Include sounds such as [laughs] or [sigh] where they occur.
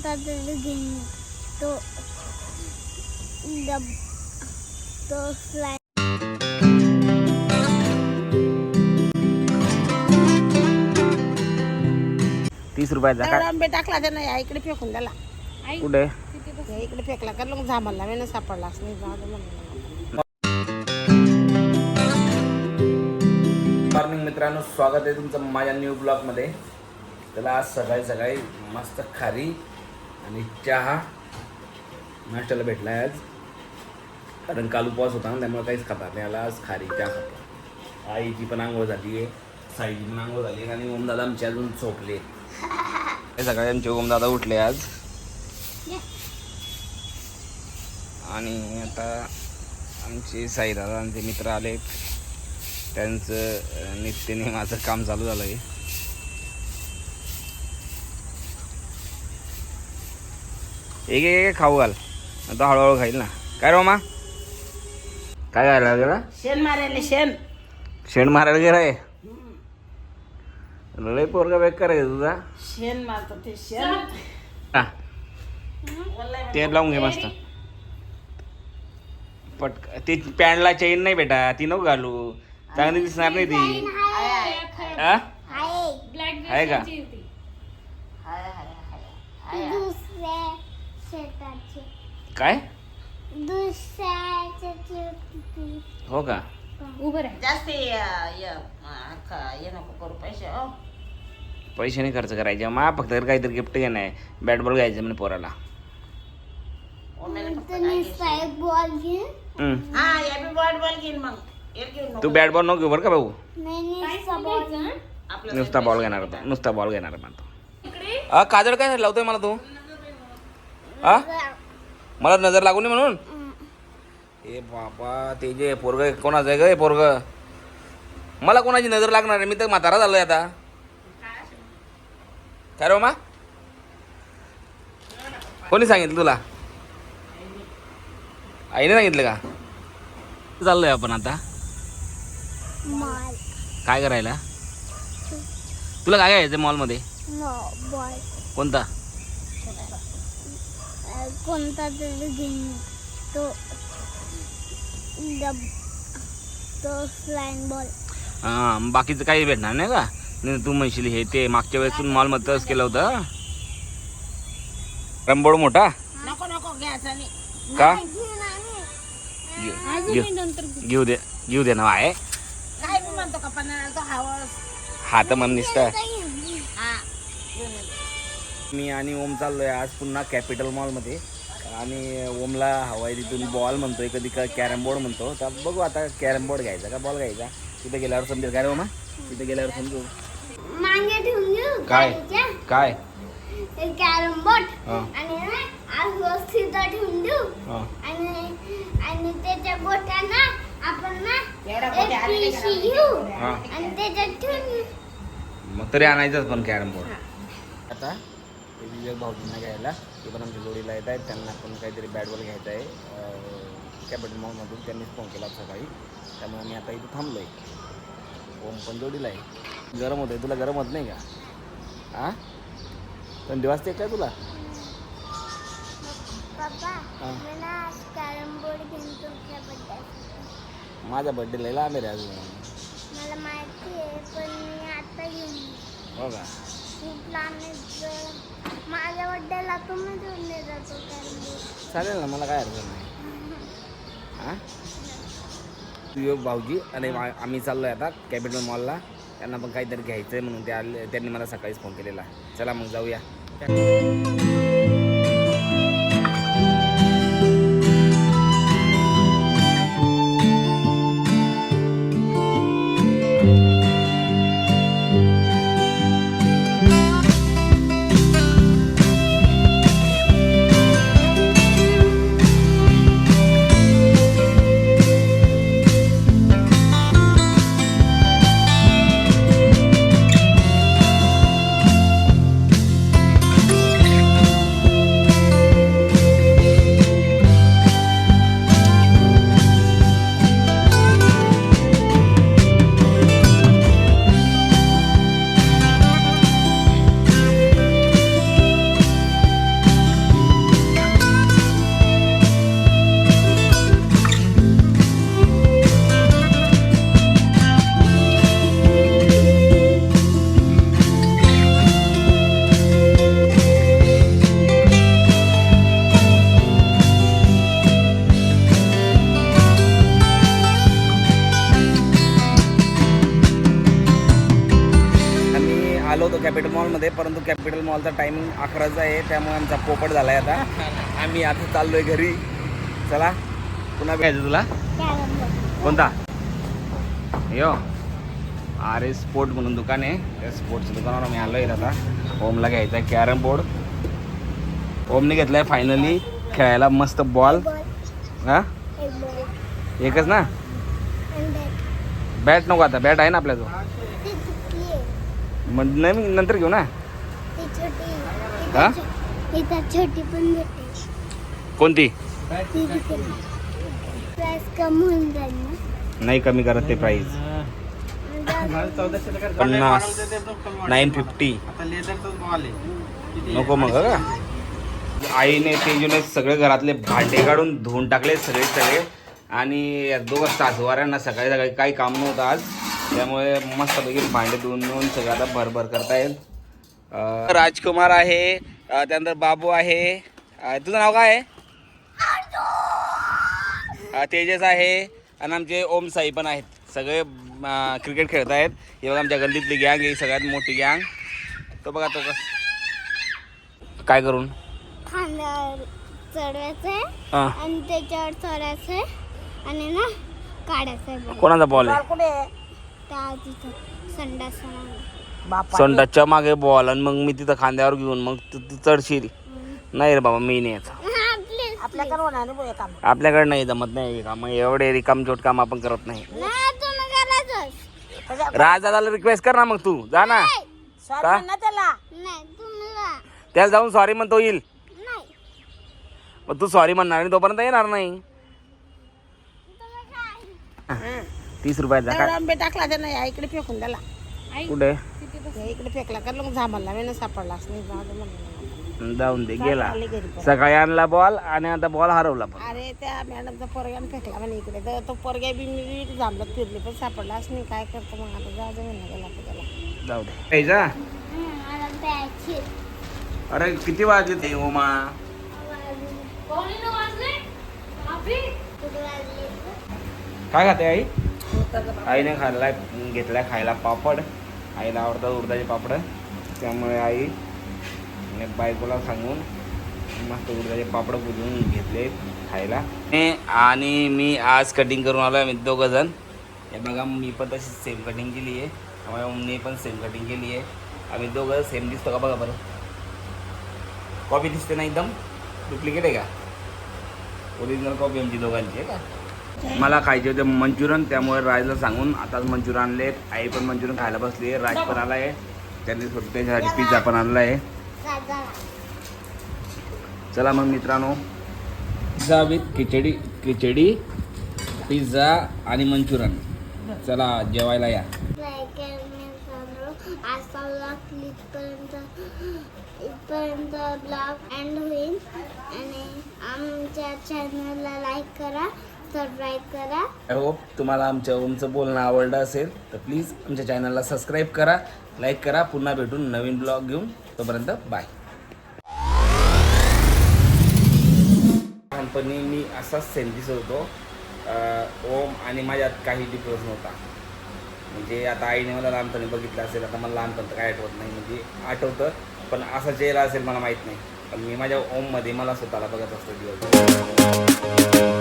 तो तो फ्लाय तीस रुपयाचा दगड आंबे टाकला त्यानं या इकडे फेकून दिला कुठे? या इकडे फेकला का मग झामाला मी सापडलाच नाही जाऊ दे म्हणलं. मॉर्निंग मित्रांनो स्वागत आहे तुमचं माझ्या न्यू ब्लॉगमध्ये. त्याला आज सकाळी सकाळी मस्त खारी आणि चहा नाश्त्याला भेटला आहे आज. कारण काल उपवास होता ना त्यामुळे काहीच खातात नाही. आला आज खारी चहा खातो. आईची पण आंघोळ झाली आहे. साईची पण आंघोळ झाली आहे. आणि ओमदादा आमचे अजून झोपले हे सकाळी आमचे ओमदादा उठले आज. आणि आता आमचे साईदादा आमचे मित्र आलेत. त्यांचं अं, नित्यनेमाचं काम चालू झालं आहे एक एक खाऊ घाल. आता हळूहळू खाईल ना. काय रोमा काय खायला गेला शेण मारायला शेण. शेण मारायला गेला आहे लय पोरगा बेकार आहे तुझा. शेण मारतो ते शेण. हा, ते लावून घे मस्त. पटक ते पॅन्टला चेन नाही बेटा ती नको घालू. चांगली दिसणार नाही ती? आहे का? शेताचे काय. हो का? जास्त ये ये नको करू पैसे हो. पैसे नाही खर्च करायचे. मा फक्त काहीतरी गिफ्ट घेणं आहे. बॅट बॉल घ्यायचं म्हणे पोराला. ओमेला फक्त तर काय नुसता एक बॉल घेईन हम्म. हा या बी बॉल बॉल घेईन मग. एक घेऊन नको. तू बॅट बॉल नको घेऊ बरं का भाऊ? नाही नुसता बॉल आपलं नुसता बॉल घेणार होता. नुसता बॉल घेणार म्हणतो. हा काजळ काय लावतोय मला तू? हा मला नजर लागू नये म्हणून? ए बाबा ते जे पोरग कोणाचं आहे ग पोरग? मला कोणाची नजर लागणार आहे मी तर म्हातारा झालोय आता. काय रो मा कोणी सांगितलं तुला? आईने सांगितलं का? चाललोय आपण आता. मॉल काय करायला? तुला काय घ्यायचं मॉलमध्ये? कोणता? कोणता तरी घेईन तो डब तो फ्लाईंग बॉल हां बाकीचं काही भेटणार नाही का? नाही तू म्हणशील हे ते मागच्या वेळेस तू मॉलमध्ये तसं केलं होतं? रंबोड मोठा? नको नको घ्यायचा नाही. का? घेऊन घेऊ घेऊ- घेऊ दे घेऊ दे ना आहे काय मी म्हणतो का पण तो हवस. हा तर मन निसतं. घेऊन. मी आणि ओम चाललोय आज पुन्हा कॅपिटल मॉलमध्ये आणि ओमला हवाय तिथून बॉल म्हणतोय कधी का कॅरम बोर्ड म्हणतो. तर बघू आता कॅरम बोर्ड घ्यायचा का बॉल घ्यायचा? तिथे गेल्यावर समजेल. काय रे ओमा? तिथे गेल्यावर समजू. मागे ठेवून घेऊ काय? काय? कॅरम बोर्ड हा. आणि ठेवून देऊ. हां. आणि आणि त्याच्या बोटांना आपण मग तरी आणायचंच पण कॅरम बोर्ड आता ते विजय भाऊजींना घ्यायला. ते पण आमच्या जोडीला येत आहेत. त्यांना पण काहीतरी बॅट बॉल घ्यायचा आहे. कॅपिटल मॉलमधून त्यांनीच फोन केला सकाळी. त्यामुळे मी आता इथं थांबलो आहे ओम पण जोडीला आहे. गरम होतं तुला गरम होत नाही का? हां थंडी वाजते काय तुला? माझा बड्डे लय लांब आहे रे अजून. मला माहिती आहे पण मी आता घेऊन येईन. हो का? खूप आहे माझ्या बड्डेला तुम्ही घेऊन जातो चालेल ना मला काय अडचण नाही. हां? तू योग भाऊजी आणि आम्ही चाललो आहे आता कॅपिटल मॉलला. त्यांना पण काहीतरी घ्यायचं आहे म्हणून ते आले त्यांनी मला सकाळीच फोन केलेला. चला मग जाऊया. मॉलमध्ये परंतु कॅपिटल मॉलचा टायमिंग अकराचा आहे त्यामुळे आमचा पोपट झाला आहे आता. [laughs] आम्ही आता चाललोय घरी. चला पुन्हा घ्यायचं तुला? कोणता? यो. अरे स्पोर्ट म्हणून दुकान आहे. त्या स्पोर्टच्या दुकानावर आम्ही आलो आहे आता. ओमला घ्यायचा आहे कॅरम बोर्ड ओमने घेतलाय फायनली खेळायला मस्त बॉल हा? एक बॉल एकच ना बॅट नको आता. बॅट आहे ना आपल्याजवळ. ती आहे मग नाही मी नंतर घेऊ ना? ती छोटी हा? छोटी पण कोणती? ती विकेल प्राइस कम होऊन जाईल ना? नाही कमी करत ते प्राईस म्हणजे पन्नास. नाईन फिफ्टी नको मग का? आईने तेजूने सगळे घरातले भांडे काढून धुवून टाकले सगळे सगळे. आणि या दोघं सासूवाऱ्यांना सकाळी सकाळी काही काम नव्हतं आज. त्यामुळे मस्तपैकी भांडे धुवून धुवून सगळं आता भरभर करता येईल. अं, राजकुमार आहे त्यानंतर बाबू आहे. तुझं नाव काय आहे? तेजस आहे आणि आमचे ओम साई पण आहेत. सगळे क्रिकेट खेळत आहेत. हे बघा आमच्या गल्लीतली गँग ही सगळ्यात मोठी गँग तो बघा तो कस काय करून? खांद्यावर चढवायचं आणि त्याच्यावर चढायचं आणि ना काढायचं कोणाचा बॉल आहे? त्या तिथं संडास बापा संडासच्या मागे बॉल आणि मग मी तिथं खांद्यावर घेऊन मग तू तू चढशील. नाही रे बाबा मी नाही आपल्याकडे होणार नाही बुवा हे काम. आपल्याकडे नाही जमत नाही काम. एवढे रिकाम चोट काम आपण करत नाही. नाही त्याच्या- राजाला रिक्वेस्ट कर ना मग तू. जा ना. सॉरी का? म्हण ना त्याला. नाही जाऊन सॉरी म्हणतो येईल. नाही. मग तू सॉरी म्हणणार आणि तोपर्यंत येणार नाही. तुम्ही काय तीस रुपयाचा काय? आंबे टाकला त्यानं या इकडे फेकून त्याला कुठे? या इकडे फेकला कर मग झामला मी सापडलाच नाही जाऊ दे म्हणलं. जाऊन दे गेला. आले घरी परत. सकाळी आणला बॉल आणि आता बॉल हरवला पण. अरे त्या मॅडमचा पोरग्यानं फेकला म्हणे इकडे. तर तो पोरग्या बी मी बी फिरली पण सापडलाच नाही काय करतो मग आता जाऊ दे म्हणलं गेला तर त्याला. जाऊ दे. हं, प्यायची अरे किती वाजले ते ओमा? काय खाते आई? आईने खाल्लाय घेतलाय खायला पापड. आईला आवडतात उडदाचे पापड. त्यामुळे आई बायकोला सांगून मस्त उडदाचे पापड बुजून घेतले खायला. आणि मी आज कटिंग करून आलो आम्ही दोघं जण. हे बघा मी पण तशी सेम कटिंग केली आहे. आम्हाला मम्मीने पण सेम कटिंग केली आहे. आम्ही दोघं सेम दिसतो का बघा बरं. कॉपी दिसते ना एकदम? डुप्लिकेट आहे का? ओरिजिनल कॉपी आमची दोघांची आहे का? मला खायचे होते मंचुरियन त्यामुळे राजला सांगून आताच मंचुरियन आणले. आई पण मंचुरियन खायला बसली आहे. राज पण आला आहे त्यांनी त्याच्यासाठी पिझ्झा पण आणला आहे चला मग मित्रांनो. Pizza with khichdi khichdi pizza आणि मंचुरियन. चला जेवायला या. आजचा ब्लॉग इथपर्यंत इथपर्यंत ब्लॉग एंड होईल आणि आमच्या चॅनलला लाईक करा सबस्क्राईब करा आय होप तुम्हाला आमच्या ओमचं बोलणं आवडलं असेल तर प्लीज आमच्या चॅनलला सबस्क्राईब करा लाईक करा पुन्हा भेटून नवीन ब्लॉग घेऊन. तोपर्यंत बाय लहानपणी मी असाच सेल्फीस होतो ओम आणि माझ्यात काही डिफरन्स नव्हता. म्हणजे आता आईने मला लहानपणी बघितलं असेल आता मला लहानपण काय आठवत नाही. म्हणजे आठवतं पण असा चेहरा असेल मला माहीत नाही. पण मी माझ्या ओममध्ये मला स्वतःला बघत असतो दिवस